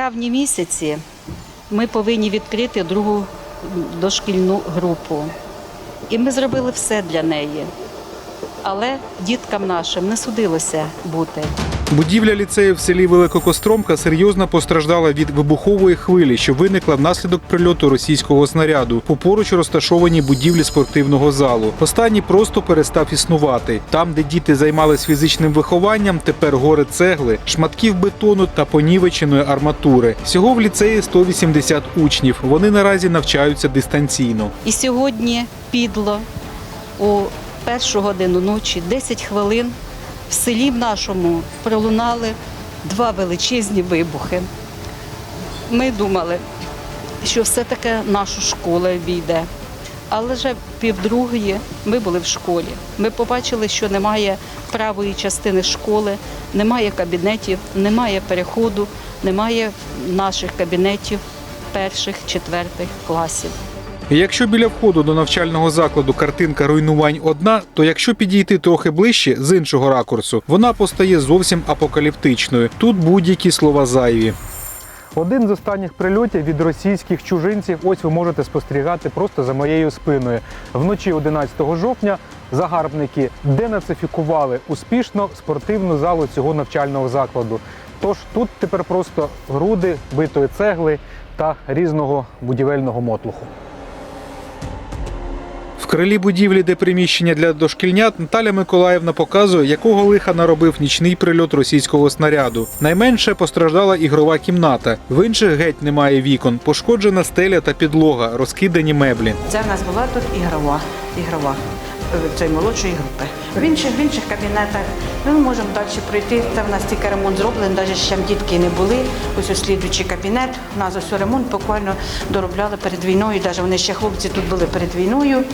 травні місяці ми повинні відкрити другу дошкільну групу. І ми зробили все для неї. Але діткам нашим не судилося бути. Будівля ліцею в селі Великокостромка серйозно постраждала від вибухової хвилі, що виникла внаслідок прильоту російського снаряду по поруч розташованій будівлі спортивного залу. Останній просто перестав існувати. Там, де діти займались фізичним вихованням, тепер гори цегли, шматків бетону та понівеченої арматури. Всього в ліцеї 180 учнів. Вони наразі навчаються дистанційно. І сьогодні підло у першу годину ночі, 10 хвилин, в селі в нашому пролунали два величезні вибухи. Ми думали, що все-таки нашу школу обійде. Але вже півдругої ми були в школі. Ми побачили, що немає правої частини школи, немає кабінетів, немає переходу, немає наших кабінетів перших, четвертих класів. Якщо біля входу до навчального закладу картинка руйнувань одна, то якщо підійти трохи ближче з іншого ракурсу, вона постає зовсім апокаліптичною. Тут будь-які слова зайві. Один з останніх прильотів від російських чужинців. Ось ви можете спостерігати просто за моєю спиною. Вночі 11 жовтня загарбники денацифікували успішно спортивну залу цього навчального закладу. Тож тут тепер просто груди битої цегли та різного будівельного мотлуху. Крилі будівлі, де приміщення для дошкільнят, Наталя Миколаївна показує, якого лиха наробив нічний прильот російського снаряду. Найменше постраждала ігрова кімната. В інших геть немає вікон, пошкоджена стеля та підлога, розкидані меблі. Це в нас була тут ігрова, ігрова е, цієї молодшої групи. В інших, в інших кабінетах ми можемо далі пройти. Це в нас тільки ремонт зроблений, навіть ще дітки не були. Ось ось слідуючий кабінет. У нас ось ремонт буквально доробляли перед війною. Навіть вони ще хлопці тут були перед війною.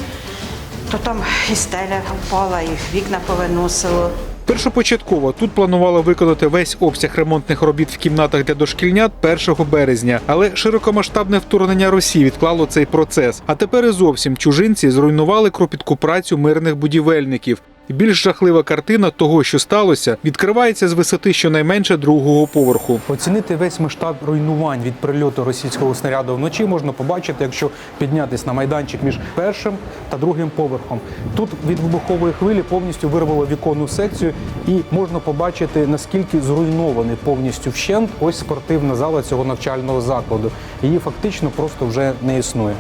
То там і стеля впала, і вікна повиносило. Першопочатково тут планували виконати весь обсяг ремонтних робіт в кімнатах для дошкільнят 1 березня, але широкомасштабне вторгнення Росії відклало цей процес. А тепер і зовсім чужинці зруйнували кропітку працю мирних будівельників. Більш жахлива картина того, що сталося, відкривається з висоти щонайменше другого поверху. Оцінити весь масштаб руйнувань від прильоту російського снаряду вночі можна побачити, якщо піднятись на майданчик між першим та другим поверхом. Тут від вибухової хвилі повністю вирвало віконну секцію, і можна побачити наскільки зруйнований повністю вщент ось спортивна зала цього навчального закладу. Її фактично просто вже не існує.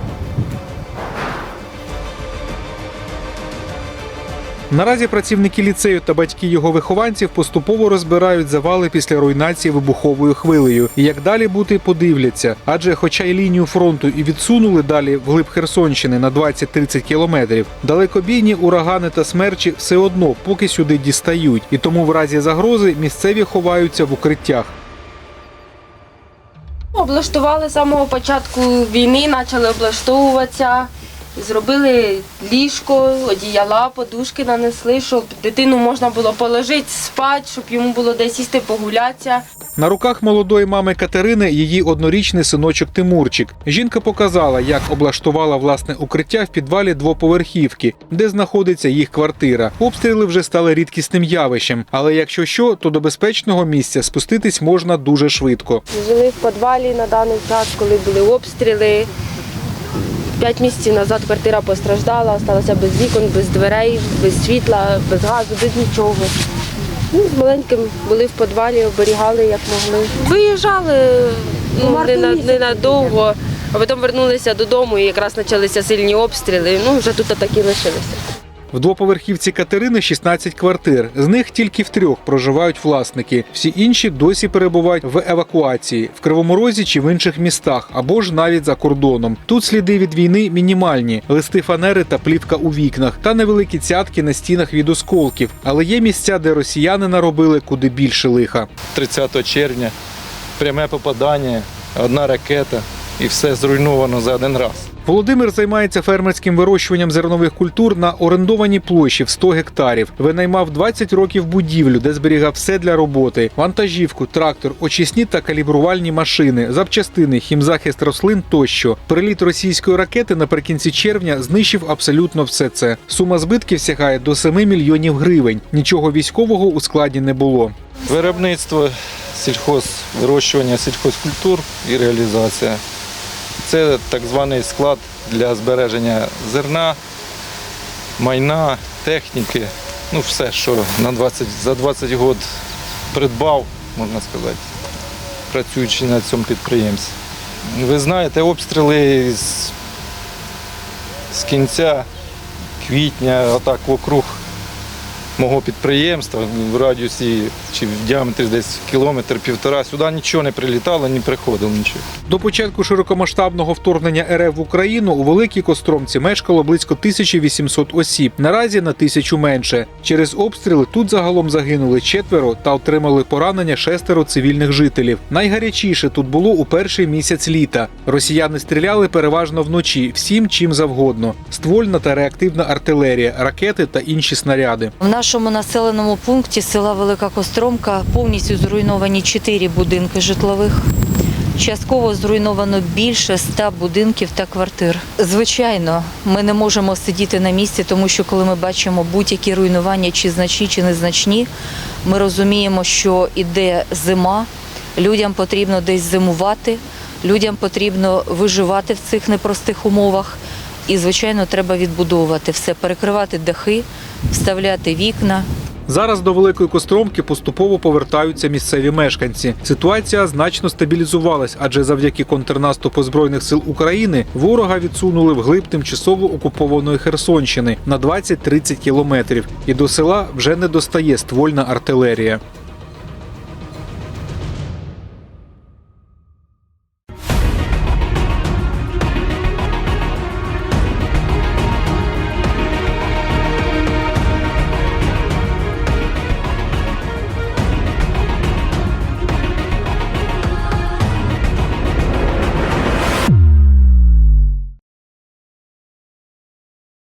Наразі працівники ліцею та батьки його вихованців поступово розбирають завали після руйнації вибуховою хвилею. І як далі бути, подивляться. Адже, хоча й лінію фронту і відсунули далі вглиб Херсонщини на 20-30 кілометрів, далекобійні урагани та смерчі все одно поки сюди дістають, і тому в разі загрози місцеві ховаються в укриттях. Облаштували з самого початку війни, почали облаштовуватися. Зробили ліжко, одіяла, подушки нанесли, щоб дитину можна було положити, спати, щоб йому було де сісти, погулятися. На руках молодої мами Катерини її однорічний синочок Тимурчик. Жінка показала, як облаштувала власне укриття в підвалі двоповерхівки, де знаходиться їх квартира. Обстріли вже стали рідкісним явищем, але якщо що, то до безпечного місця спуститись можна дуже швидко. Жили в підвалі на даний час, коли були обстріли. П'ять місяців назад квартира постраждала, залишилася без вікон, без дверей, без світла, без газу, без нічого. Ну, з маленьким були в підвалі, оберігали як могли. Виїжджали ну, не ненадовго, а потім вернулися додому і якраз почалися сильні обстріли. Ну, вже тут так і лишилися. В двоповерхівці Катерини 16 квартир. З них тільки в трьох проживають власники. Всі інші досі перебувають в евакуації в Кривому Розі чи в інших містах, або ж навіть за кордоном. Тут сліди від війни мінімальні: листи фанери та плівка у вікнах, та невеликі цятки на стінах від осколків. Але є місця, де росіяни наробили куди більше лиха. 30 червня пряме попадання, одна ракета і все зруйновано за один раз. Володимир займається фермерським вирощуванням зернових культур на орендованій площі в 100 гектарів. Винаймав 20 років будівлю, де зберігав все для роботи: вантажівку, трактор, очисні та калібрувальні машини, запчастини, хімзахист рослин тощо. Приліт російської ракети наприкінці червня знищив абсолютно все це. Сума збитків сягає до 7 мільйонів гривень. Нічого військового у складі не було. Виробництво сільхоз, вирощування сільхозкультур і реалізація. Це так званий склад для збереження зерна, майна, техніки, ну все, що на 20, за 20 років придбав, можна сказати, працюючи на цьому підприємстві. Ви знаєте, обстріли з, з кінця квітня, отак вокруг мого підприємства в радіусі чи в діаметрі десь кілометр-півтора. Сюди нічого не прилітало, не приходило нічого. До початку широкомасштабного вторгнення РФ в Україну у Великій Костромці мешкало близько 1800 осіб. Наразі на тисячу менше. Через обстріли тут загалом загинули четверо та отримали поранення шестеро цивільних жителів. Найгарячіше тут було у перший місяць літа. Росіяни стріляли переважно вночі, всім чим завгодно: ствольна та реактивна артилерія, ракети та інші снаряди. В нашому населеному пункті села Велика Костромка повністю зруйновані чотири будинки житлових. Частково зруйновано більше ста будинків та квартир. Звичайно, ми не можемо сидіти на місці, тому що коли ми бачимо будь-які руйнування, чи значні, чи незначні, ми розуміємо, що іде зима, людям потрібно десь зимувати, людям потрібно виживати в цих непростих умовах. І, звичайно, треба відбудовувати все, перекривати дахи, вставляти вікна, Зараз до Великої Костромки поступово повертаються місцеві мешканці. Ситуація значно стабілізувалась, адже завдяки контрнаступу збройних сил України ворога відсунули вглиб тимчасово окупованої Херсонщини на 20-30 кілометрів, і до села вже не достає ствольна артилерія.